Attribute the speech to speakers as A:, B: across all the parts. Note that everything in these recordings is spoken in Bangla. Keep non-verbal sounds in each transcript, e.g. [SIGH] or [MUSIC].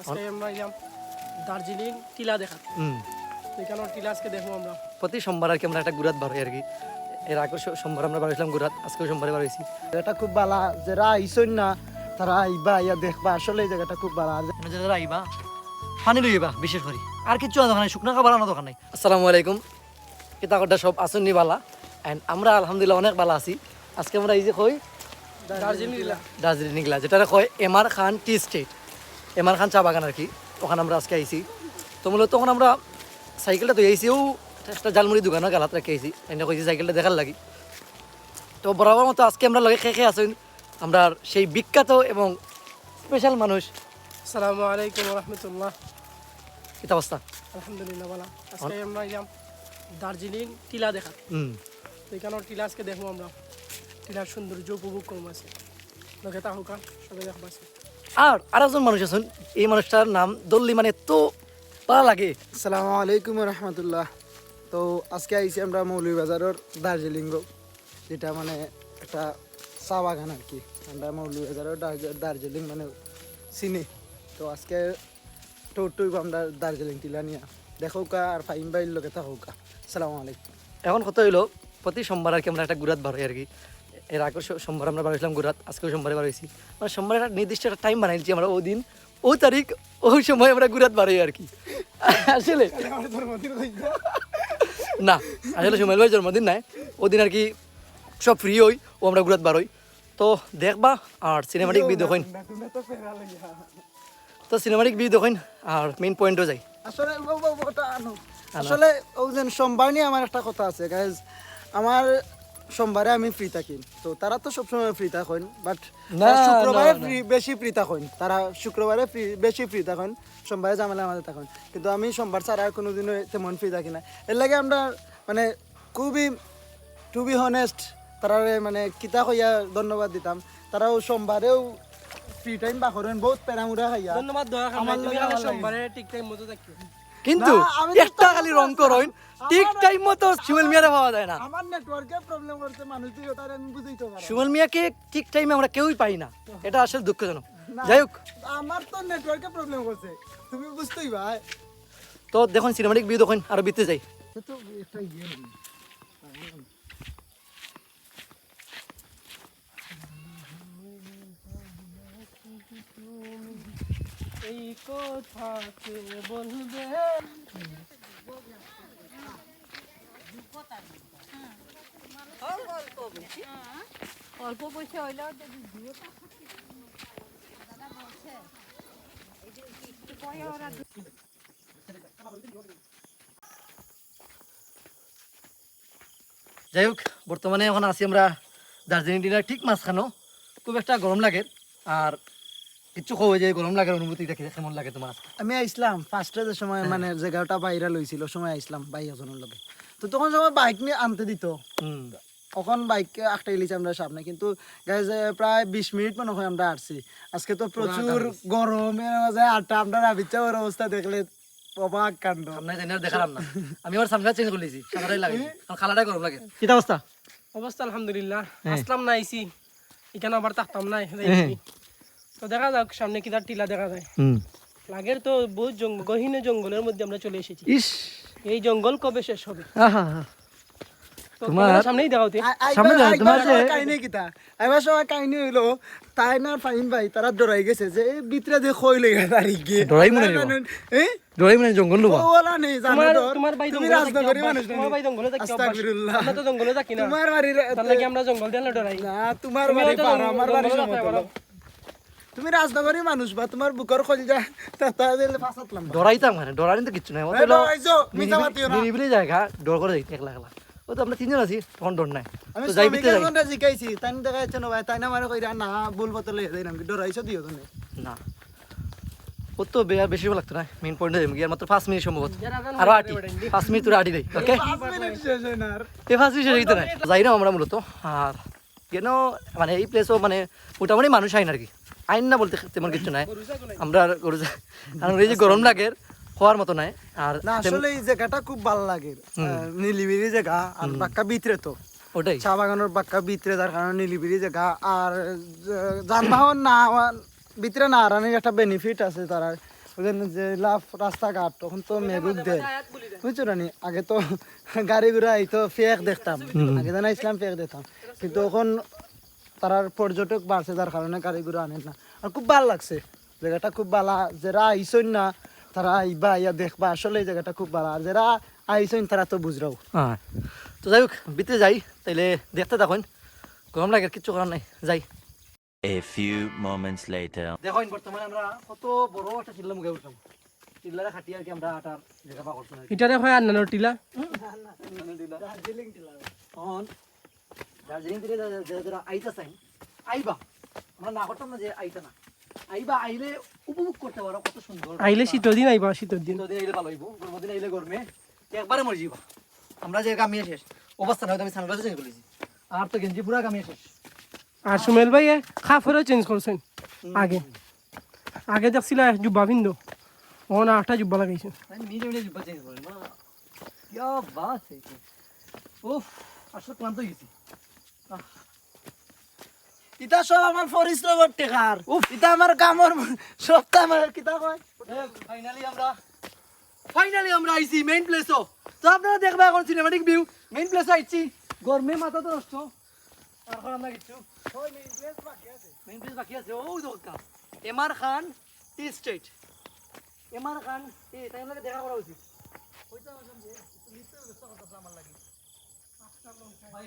A: আজকে আমরা এলাম দার্জিলিং টিলা দেখা
B: হুম।
A: এখানে টিলা আজকে দেখব আমরা।
B: প্রতি সোমবার আর কি আমরা একটা গুরাত বার হই আর কি। এর আগে সোমবার আমরা বার হয়েছিলাম গুরাত আজকেও সোমবারে বার হয়েছি।
C: এটা খুব ভালো যারা আইসন না তারা আইবা ইয়া দেখবা আসলে এই জায়গাটা খুব ভালো আর
B: যারা আইবা পানি লইবা বিশেষ করে। আর কিছু দোকান নাই শুকনো খাবার আনা দোকান নাই। আসসালামু আলাইকুম। কিতাকটা সব আসন্নি বালা। অ্যান্ড আমরা আলহামদুলিল্লাহ অনেক ভালো আছি। আজকে আমরা এই যে কই?
A: দার্জিলিং
B: দার্জিলিং গিলা যেটা কয় MR Khan tea estate. MR Khan চা বাগান আর কি ওখানে আমরা আজকে আইছি। তো মূলত তখন আমরা সাইকেলটা তো আইসিও একটা জালমুড়ি দোকানের গালাত রেখে আইছি এনে কইছি সাইকেলটা দেখার লাগি। তো বরাবর মতো আজকে আমরা লগে খেয়ে খেয়ে আসুন আমরা সেই বিখ্যাত এবং স্পেশাল মানুষ।
A: আসসালামু আলাইকুম রহমতুল্লাহ।
B: কিতা অবস্থা?
A: আলহামদুলিল্লাহ ভালো। আজকে আমরা এলাম দার্জিলিং টিলা দেখা।
B: হুম।
A: এখানে টিলা আজকে দেখব আমরা। টিলার সৌন্দর্য উপভোগ করব আছে লোকে তা হোকা সবাই দেখব আছে
B: আর আরেকজন মানুষ আছেন। এই মানুষটার নাম দল্লি মানে তো ভালো লাগে।
C: আসসালামু আলাইকুম রহমতুল্লাহ। তো আজকে আইছি আমরা মৌলভীবাজারের দার্জিলিং যেটা মানে একটা চা বাগান আর কি। আমরা মৌলভীবাজারের দার্জ- দার্জিলিং মানে চিনি। তো আজকে টুর টুইব আমরা দার্জিলিং টিলা নিয়ে। দেখো কা আর ফাইম বাইর লোকে থাকো কা আসসালামু আলাইকুম।
B: এখন কত হইল প্রতি সোমবার আর কি আমরা একটা গুরাত বার আর কি। এর আগে সোমবার আমরা বার হয়েছিলাম গুরাত আজকেও সোমবারে বার হয়েছি মানে সোমবার একটা নির্দিষ্ট একটা টাইম বানাইছি আমরা ওই দিন। ও তারিখ ওই সময় আমরা গুরাত হই আর কি। আসলে না আসলে সোমাইল ভাই জন্মদিন নাই। ওদিন আর কি সব ফ্রি হই ও আমরা গুরাত বার হই তো দেখবা আর সিনেমাটিক বি দেখুন। তো সিনেমাটিক বি দেখুন আর মেইন পয়েন্টও যাই
C: আসলে আসলে ওই যে সোমবার নিয়ে আমার একটা কথা আছে গাইজ আমার সোমবারে আমি ফ্রি থাকি। তো তারা তো সবসময় ফ্রি থাকেন বাট
B: না,
C: শুক্রবারে
B: না।
C: বেশি ফ্রি থাকেন। তারা শুক্রবারে free বেশি ফ্রি থাকেন সোমবারে জামেলা আমাদের থাকেন। কিন্তু আমি সোমবার ছাড়া আর কোনোদিনও তেমন ফ্রি থাকি না। এর লাগে আমরা মানে খুবই টু বি হনেস্ট তারা মানে কিতা কইয়া ধন্যবাদ দিতাম। তারাও সোমবারেও ফ্রি টাইম বা করেন বহুত পেরামুরা খাইয়া।
A: ধন্যবাদ দয়া
C: আমার।
A: সোমবারে ঠিক টাইম মতো থাকি
B: কিন্তু
C: তো
B: একটা খালি রং করইন ঠিক টাইম মতো সুমল মিয়ারে পাওয়া যায় না।
C: আমার নেটওয়ার্কে প্রবলেম করছে মানুষ দিয়ে তার আমি বুঝাইতে পারি
B: সুমল মিয়াকে ঠিক টাইমে আমরা কেউই পাই না। এটা আসলে দুঃখজনক। যাই হোক।
C: আমার তো নেটওয়ার্কে প্রবলেম করছে। তুমি বুঝতেই ভাই।
B: তো দেখুন সিনেমাটিক ভিউ দেখুন আর বিতে যাই।
A: এই কথা কে বলবে?
D: অল্প পয়সা হইলেও যদি দিও
B: যাই হোক, বর্তমানে এখন আছি আমরা দার্জিলিং ডিনার ঠিক মাঝখানো খুব একটা গরম লাগে। আর কিচ্ছু কবে যে গরম লাগার অনুভূতিটা কে- কেমন লাগে তোমার? আজকে?
C: আমি আইসলাম ফার্স্টে যে সময় মানে জায়গাটা বাইরে লইছিল সময় আইসলাম ভাই এজনের লগে। তো তখন সময় বাইক নিয়ে আনতে দিত। তখন বাইক ইলিছে আমরা সামনে কিন্তু প্রায় বিশ মিনিট মনে হয় আমরা আসছি আজকে তো প্রচুর গরমের মাঝে আটটা ওর অবস্থা দেখলে অবাক কাণ্ড।
B: দেখালাম না। [LAUGHS] আমি আমার সামনে চেঞ্জ করে লিছি সামনে লাগে। খালাটাই গরম লাগে। কি অবস্থা?
A: অবস্থা আলহামদুলিল্লাহ।
B: হ্যাঁ।
A: আসলাম না আইসি এখানে আবার থাকতাম না। তো দেখা যাক সামনে কি তার টিলা দেখা যায়।
B: হুম।
A: লাগের তো বহুত জঙ্গল গহীন জঙ্গলের মধ্যে আমরা চলে এসেছি।
B: ইস।
A: এই জঙ্গল কবে শেষ হবে?
B: আহা তোমার-
A: সামনেই দেখাওতে
B: সামনে যাও, তোমার যে-
C: কাহিনী কিতা এবার সময় কাহিনী হইল তাই না ফাইন ভাই তারা ডরাই গেছে যে এই ভিতরে যে খই লেগে গিয়ে।
B: ডরাই মনে ডরাই মানে জঙ্গল লুবা
C: ওলা নেই জানো
A: তোমার ভাই
C: তুমি
A: জঙ্গলে
C: রাজনগরী মানুষ
A: তোমার ভাই জঙ্গলে থাকি
C: আস্তাগফিরুল্লাহ।
A: আমরা তো জঙ্গলে থাকি না।
C: তোমার বাড়ির
A: তার লাগে আমরা জঙ্গল দিয়ে ডরাই
C: না তোমার বাড়ি পার আমার বাড়ি। তুমি রাজনগরী মানুষ বা তোমার বুকর খোল যা তা দিলে ফাঁসাতলাম
B: ডরাইতাম মানে ডরানি তো কিচ্ছু নাই।
C: না।
B: নিরিবিলি জায়গা ডর করে একলা একলা। ও তো আমরা তিনজন আছি তখন ডর নাই।
C: আমি
B: তো যাই বিতে যাই।
C: শ্রমিকের জিকাইছি তাই দেখা যাচ্ছে না ভাই তাই না মানে কইরা না ভুল বতলে দেই নাম ডরাইছো দিও তুমি।
B: না। ও তো বেশি ভালো লাগতো না মেইন পয়েন্টে যাই গিয়ে মাত্র পাঁচ মিনিট সম্ভবত
A: আরও
B: আটি মিনিট তোরা আটি দেয় ওকে
C: পাঁচ মিনিট শেষ হয় না আর।
B: এই পাঁচ মিনিট হইতে নাই। যাই না আমরা মূলত আর কেন মানে এই প্লেসও মানে মোটামুটি মানুষ আইন আর কি। আইন না বলতে তেমন কিছু নাই। আমরা গরু কারণ এই যে গরম লাগে হওয়ার মতো নাই। আর
C: না আসলে এই জায়গাটা খুব ভালো লাগে। আহ, নিলিবিলি জায়গা আর বাক্কা ভিতরে তো।
B: ওটাই।
C: চা বাগানের বাক্কা ভিতরে যার কারণে নিলিবিলি জায়গা। আর যানবাহন না ভিতরে না আরানির একটা বেনিফিট আছে তারা। যে লাভ রাস্তাঘাট তখন তো মেঘুক দেয় বুঝছ রানি আগে তো [LAUGHS] গাড়ি ঘোড়া এই তো ফেক দেখতাম। আগে তো না ইসলাম ফেক দেখতাম। কিন্তু এখন তারার পর্যটক বাড়ছে যার কারণে গাড়ি ঘোড়া আনেন না। আর খুব ভালো লাগছে। জায়গাটা খুব ভালো। যারা আইসন না তারা আইবা ইয়া দেখবা আসলে এই জায়গাটা খুব ভালো। আর যারা আইসন তারা তো বুঝরাও।
B: হ্যাঁ। তো যাই হোক ভিতরে যাই তাইলে দেখতে দেখুন গরম লাগে কিচ্ছু করার নাই। যাই।
E: A few moments later.
B: দেখুন বর্তমানে আমরা কত বড় একটা চিল্লা মুখে উঠলাম চিল্লারে খাটি আর কি আমরা আটার জায়গা পা করছি।
A: এটারে হয় আন্নানোর টিলা?
B: তখন দার্জিলিং থেকে দার্জিলিং থেকে যারা আইতা চাই আইবা আমরা না করতাম না যে আইতা না আইবা আইলে উপভোগ করতে পারো কত সুন্দর
A: আইলে শীতের দিন আইবা শীতের দিন শীতের
B: দিন আইলে ভালো হইব গরম দিন আইলে গরমে একবারে মরে যাবা আমরা যে গামিয়ে শেষ অবস্থা হয়তো আমি সানগ্লাসে চেঞ্জ করেছি আর তো গেঞ্জি পুরা গামিয়ে শেষ
A: আর সুমেল ভাই খাফেরও চেঞ্জ করছেন আগে আগে দেখছিল জুব্বা বিন্দু ও না আটটা জুব্বা লাগাইছে
B: জুব্বা চেঞ্জ করেন বাস আসলে ক্লান্ত গেছি
C: ইটা সব আমার পরিশ্রমের টেকার। ইটা আমার কামর সপ্তাহ আমার কিতা কয়?
B: ফাইনালি আমরা ফাইনালি আমরা আইছি মেইন প্লেসও তো আপনারা দেখবে এখন সিনেমাটিক ভিউ মেইন প্লেসে আইছি। গরমে মাথা তো নষ্ট। আর এখন আমরা কিছু। মেইন প্লেস বাকি আছে। ও দোকা MR Khan tea estate. MR Khan এ তাই দেখা করা উচিত। ওইটা আমার লাগে। ভাই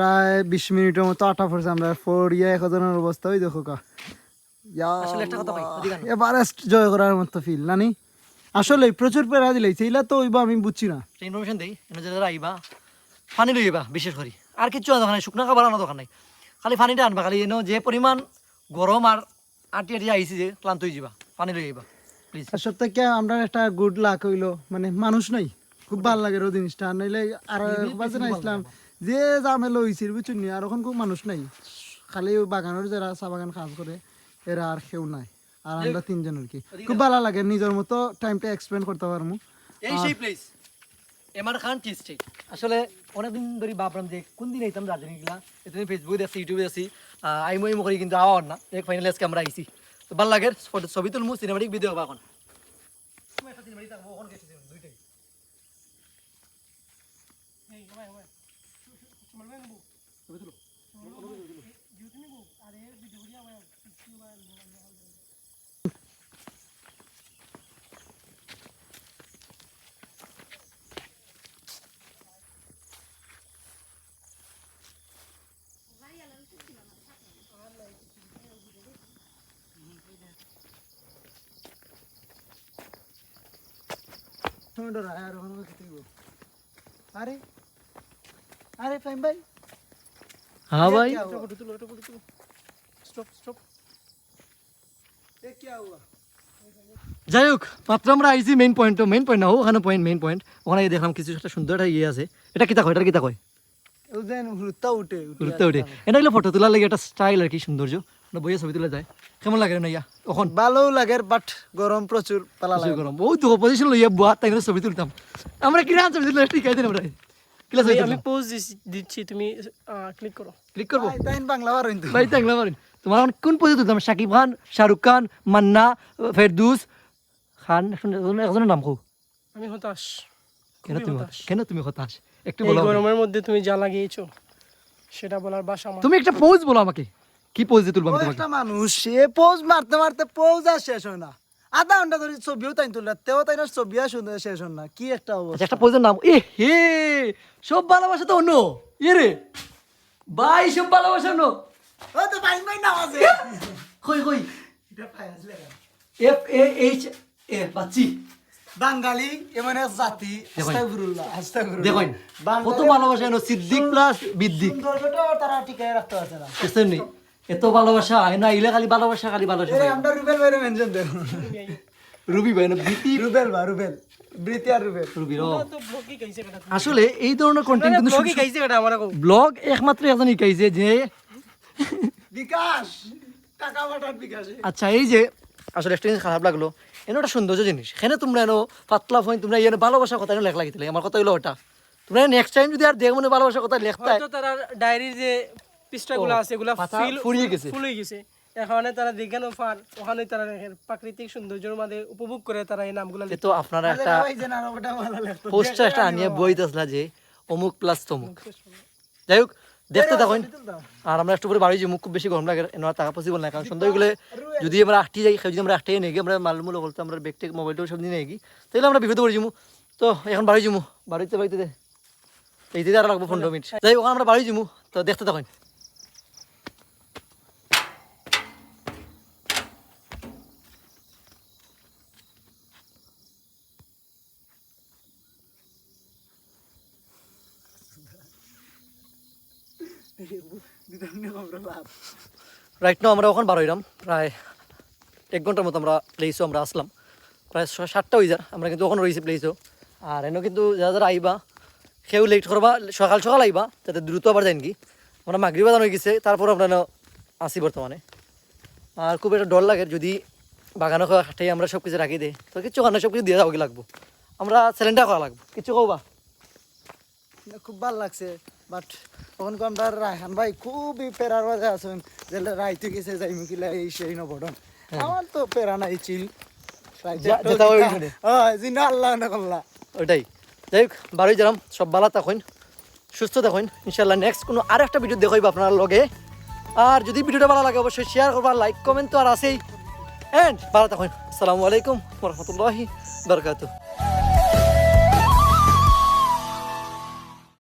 C: প্রায় বিশ মিনিটের মতো আটা পড়ছে আমরা। ফোর ইয়া এক হাজারের অবস্থা ওই দেখো কা। এভারেস্ট জয় করার মতো ফিল নানি? আসলে প্রচুর পেরা দিলাইছে এইলা তো ওইবা আমি বুঝছি না।
B: ইনফরমেশন দেই এনে যারা আইবা বিশেষ করে। আর কিছু আনা দোকান নাই শুকনা খাবার আনা দোকান নাই। খালি আনবা খালি এনে যে পরিমাণ গরম আর আটি আটি আইছি যে ক্লান্ত হয়ে যাবা পানি লই আইবা প্লিজ
C: আমরা একটা গুড লাক হইল মানে মানুষ নাই খুব ভালো লাগে জিনিসটা। আর আর বাজে না ইসলাম। যে জামেলা হয়েছিল বুঝছেন নি, আর ওখান খুব মানুষ নাই। খালি বাগানের যারা চা বাগান কাজ করে এরা আর কেউ নাই। আর আমরা তিনজন আর কি। খুব ভালো লাগে নিজের মতো টাইমটা এক্সপ্লেন করতে পারব।
B: এই সেই place MR Khan tea estate আসলে অনেকদিন ধরে ভাবলাম যে কোন দিন আইতাম দার্জিলিং গেলা? এতদিন ফেসবুকে দেখছি ইউটিউবে দেখছি। আইমো আইমো করি কিন্তু আওয়ার না। এক ফাইনালি আজকে আমরা আইছি। তো ভালো লাগে ছবি তুলমু সিনেমাটিক ভিডিও হবা এখন।
C: আরে আরে ফাইম ভাই
B: হ্যাঁ ভাই
A: ফটো তুলো এটা ফটো তুলো স্টপ স্টপ
C: ये क्या हुआ
B: যাই হোক মাত্র আমরা আইছি মেইন পয়েন্ট মেইন পয়েন্ট না ও, ওখানে পয়েন্ট মেইন পয়েন্ট ওখানে গিয়ে দেখলাম কিছু একটা সুন্দর একটা ইয়ে আছে এটা কিতা কয় এটা কিতা কয়
C: উদেন হুলতা উঠে
B: উঠতে উঠে এটা হলো ফটো তোলার লাগে একটা স্টাইল আর কি সৌন্দর্য আমরা বইয়ে ছবি তোলা যায়। কেমন লাগে না ইয়া তখন?
C: ভালো লাগে বাট গরম প্রচুর পালা লাগে।
B: গরম। ও তো পজিশন লইয়া বুয়া তাই ছবি তুলতাম। আমরা কিরা ছবি তুললে ঠিক আছে আমরা। কিলা ছবি
A: আমি পোজ দিচ্ছি তুমি ক্লিক করো।
B: ক্লিক করব?
C: তাই- বাংলা
B: থাকলে পারেন তোমার এখন কোন পজিশন তুলতাম? শাকিব খান শাহরুখ খান মান্না ফেরদুস খান একজন- একজনের নাম কো
A: আমি হতাশ।
B: কেন তুমি কেন তুমি হতাশ? একটু বলো
A: গরমের মধ্যে তুমি যা লাগিয়েছো সেটা বলার বাসা
B: তুমি একটা পোজ বলো আমাকে। কি পোজ দিয়ে তুলবো
C: একটা মানুষ সে পোজ মারতে মারতে পোজ আর শেষ হয় না। আধা ঘণ্টা ধরে ছবিও তাই তুললে তেও তাই না ছবি আর শুনে শেষ হয় না। কি একটা
B: আচ্ছা
C: অবস্থা
B: একটা পোজের নাম এ হে সব ভালোবাসা তো অন্য। ইয়ে রে ভাই সব ভালোবাসা অন্য।
C: ও তো ভাই ভাই না আছে
B: কই কই
C: এটা পাই আসলে
B: এফ এ এইচ এ বাচ্চি
C: বাঙালি এমন এক জাতি
B: দেখুন। কত ভালোবাসা সিদ্দিক প্লাস বিদ্দিক।
C: সৌন্দর্যটাও তারা টিকায় রাখতে পারছে নি?
B: এত ভালোবাসা হয় না ইলে খালি ভালোবাসা খালি ভালোবাসা
C: আমরা রুবেল ভাইরে মেনশন দেব।
B: রুবি ভাই না বিতি
C: রুবেল বা রুবেল। বৃতি আর রুবেল।
B: আসলে এই ধরনের কন্টেন্ট কিন্তু
A: ব্লগই আমার
B: ব্লগ একমাত্র একজন শিখাইছে যে
C: বিকাশ! টাকা পাঠান বিকাশে।
B: আচ্ছা এই যে আসলে একটা জিনিস খারাপ লাগল। এনে একটা সৌন্দর্য জিনিস। এখানে তোমরা এনো পাতলা ফোন তোমরা এনে ভালোবাসার কথা এনে লেখ লাগিতে আমার কথা হলো ওটা। তোমরা নেক্সট টাইম যদি আর দেখ মনে ভালোবাসার কথা লেখতে
A: হয়তো তারা ডায়েরির যে পৃষ্ঠাগুলো আছে এগুলা
B: ফুরিয়ে গেছে।
A: ফুল গেছে। এখানে তারা ওখানে তারা প্রাকৃতিক সৌন্দর্যের মাঝে উপভোগ করে তারা এই নামগুলো
B: তো আপনারা একটা [LAUGHS] পোস্টার একটা আনিয়ে বই যে অমুক প্লাস তমুক। যাই হোক দেখতে থাকুন। আর আমরা একটু পরে বাড়ি যে মুখ খুব বেশি গরম লাগে এনার টাকা পসিবল না কারণ সন্ধ্যা গেলে যদি আমরা আটটি যাই যদি আমরা আটটাই নেই আমরা মালমূল বলতে আমরা ব্যাগ টেক মোবাইলটাও সব নিয়ে নেই তাহলে আমরা বিপদে পড়ে যাব। তো এখন বাড়ি যাব। বাড়িতে বাড়িতে দে। এই দিতে আর লাগবো পনেরো মিনিট যাই ওখানে আমরা বাড়ি যাব। তো দেখতে থাকুন। [LAUGHS] রাইট নাও আমরা ওখানে বার হইলাম প্রায় এক ঘণ্টার মতো আমরা প্লেসও আমরা আসলাম। প্রায় সাতটা যার আমরা কিন্তু ওখানে রয়েছি প্লেসও আর এনে কিন্তু যারা যারা আইবা, সেও লেট করবা, সকাল সকাল আইবা, যাতে দ্রুত আবার যাই কি আমরা মাগরি বাজানো হয়ে গেছে, তারপর আমরা আসি বর্তমানে। আর খুব একটা ডর লাগে, যদি বাগানো হাঁটাই আমরা সব কিছু রাখি দেয় তো কিছু ওখানে সব কিছু দিয়ে যাওয়া লাগবো? আমরা সিলিন্ডার করা লাগবো, কিছু কবা
C: খুব ভালো লাগছে। বাট তখন আমরা রায়হান ভাই খুবই পেরার মাঝে আছেন যে রাইতে গেছে যাই মুকিলা এই সেই নবডন আমার তো পেরা নাই চিল। জিনা আল্লাহ না করলা
B: ওইটাই। যাই হোক বারোই সব ভালো থাকুন সুস্থ থাকুন। ইনশাল্লাহ নেক্সট কোনো আর একটা ভিডিও দেখাইব আপনার লগে। আর যদি ভিডিওটা ভালো লাগে অবশ্যই শেয়ার করবা লাইক কমেন্ট তো আর আছেই। এন্ড ভালো থাকুন। আসসালামু আলাইকুম রহমতুল্লাহি বারকাতুহ।